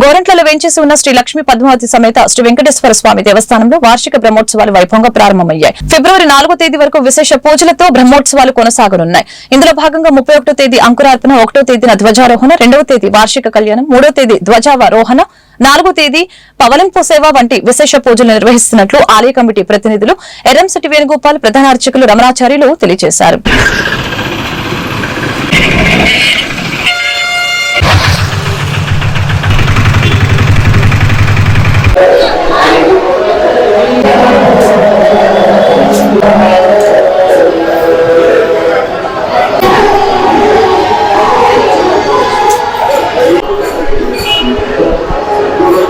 గోరంట్లలో వెంచేసి ఉన్న శ్రీ లక్ష్మీ పద్మావతి సమేత శ్రీ వెంకటేశ్వర స్వామి దేవస్థానంలో వార్షిక బ్రహ్మోత్సవాలు వైభవంగా ప్రారంభమయ్యాయి. ఫిబ్రవరి నాలుగో తేదీ వరకు విశేష పూజలతో బ్రహ్మోత్సవాలు కొనసాగనున్నాయి. ఇందులో భాగంగా ముప్పై ఒకటో తేదీ అంకురార్పణ ఒకటో తేదీన ధ్వజారోహణ రెండవ తేదీ వార్షిక కళ్యాణం మూడో తేదీ ధ్వజావరోహణ నాలుగో తేదీ పవలింపు సేవ వంటి విశేష పూజలు నిర్వహిస్తున్నట్లు ఆలయ కమిటీ ప్రతినిధులు ఎర్రంశెట్టి వేణుగోపాల్ ప్రధాన అర్చకులు రమణాచార్యులు తెలియజేశారు.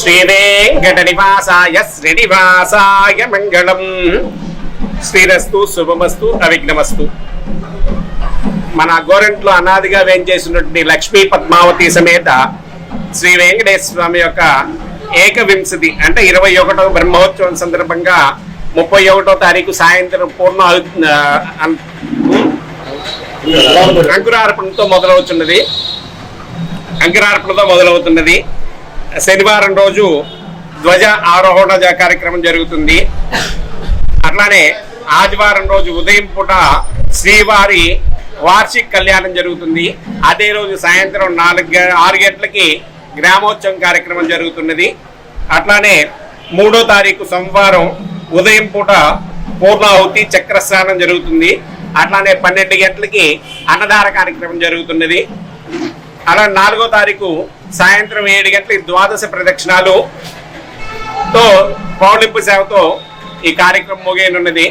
శ్రీవేంకటనివాసాయ నివాసాయ శ్రీనివాసాయ మంగళం. శ్రీరస్తు శుభమస్తు అవిఘ్నమస్తు. మన గోరంట్లో అనాదిగా వేంచేసినటువంటి లక్ష్మీ పద్మావతి సమేత శ్రీ వెంకటేశ్వర స్వామి యొక్క ఏకవింశతి అంటే ఇరవై ఒకటో బ్రహ్మోత్సవం సందర్భంగా ముప్పై ఒకటో తారీఖు సాయంత్రం పూర్ణ అంకురార్పణతో మొదలవుతున్నది. అంకురార్పణతో మొదలవుతున్నది. శనివారం రోజు ధ్వజ ఆరోహణ కార్యక్రమం జరుగుతుంది. అట్లానే ఆదివారం రోజు ఉదయం పూట శ్రీవారి వార్షిక కళ్యాణం జరుగుతుంది. అదే రోజు సాయంత్రం నాలుగు గ- ఆరు గంటలకి గ్రామోత్సవం కార్యక్రమం జరుగుతున్నది. అట్లానే మూడో తారీఖు సోమవారం ఉదయం పూట పూర్ణాహుతి చక్రస్నానం జరుగుతుంది. అట్లానే పన్నెండు గంటలకి అన్నదాన కార్యక్రమం జరుగుతున్నది. అలా నాలుగో తారీఖు సాయంత్రం ఏడు గంటల ద్వాదశ ప్రదక్షిణాలు తో పౌలింపు సేవతో ఈ కార్యక్రమం ముగియనున్నది.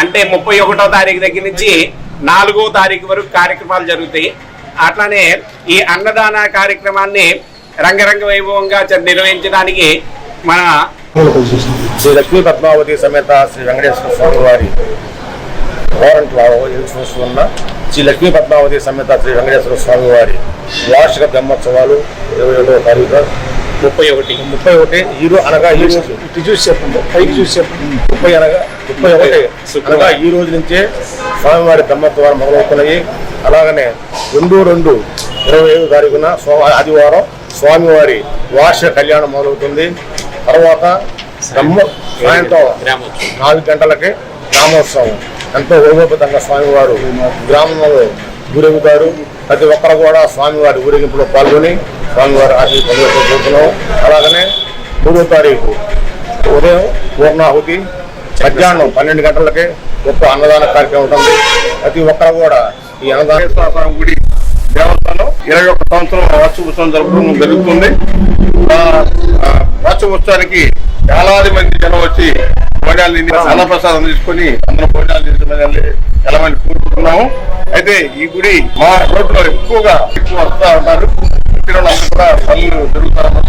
అంటే ముప్పై ఒకటో తారీఖు దగ్గర నుంచి నాలుగో తారీఖు వరకు కార్యక్రమాలు జరుగుతాయి. అట్లానే ఈ అన్నదాన కార్యక్రమాన్ని రంగరంగ వైభవంగా నిర్వహించడానికి మన శ్రీ లక్ష్మీ పద్మావతి సమేత శ్రీ వెంకటేశ్వర స్వామి వారి గోరంట్లో ఉన్న శ్రీ లక్ష్మీ పద్మావతి సమేత శ్రీ వెంకటేశ్వర స్వామి వారి వార్షిక బ్రహ్మోత్సవాలు ఇరవై ఒకటో తారీఖు ముప్పై ఒకటి. ముప్పై ఒకటి ఈ రోజు అనగా ఈ రోజు. ఇటు చూసి చెప్పండి. పైకి చూసి చెప్పండి. ముప్పై అనగా ముప్పై ఒకటి. అనగా ఈ రోజు నుంచే స్వామివారి బ్రహ్మోత్సవాలు మొదలవుతున్నాయి. అలాగనే రెండు రెండు ఇరవై ఐదు తారీఖున ఆదివారం స్వామివారి వార్షిక కళ్యాణం మొదలవుతుంది. తర్వాత బ్రహ్మ సాయంత్రం నాలుగు గంటలకి గ్రామోత్సవం. ఎంతో వైభవపేతంగా స్వామివారు గ్రామంలో ఊరేగుతారు ప్రతి ఒక్కరు కూడా స్వామివారి ఊరేగింపులో పాల్గొని స్వామివారి ఆశీస్సు పొందుతున్నాం అలాగనే మూడో తారీఖు ఉదయం పూర్ణాహుతి మధ్యాహ్నం పన్నెండు గంటలకి గొప్ప అన్నదాన కార్యక్రమం ఉంటుంది. ప్రతి ఒక్కరు కూడా ఈ అన్నదాన గుడి దేవస్థానం ఇరవై ఒక్క సంవత్సరం వార్షిక ఉత్సవం జరుపుకోవడం జరుగుతుంది. ఆ, ఉత్సవానికి వేలాది మంది జనం వచ్చి భోజనాలు అన్నప్రసాదం తీసుకొని అందరం భోజనాలు తీసుకుని ఎలమని కూరుకుంటున్నాము. అయితే ఈ గుడి మా రోడ్లో ఎక్కువగా ఎక్కువ వస్తా వాళ్ళందరూ కూడా పనులు జరుగుతా ఉంటాయి.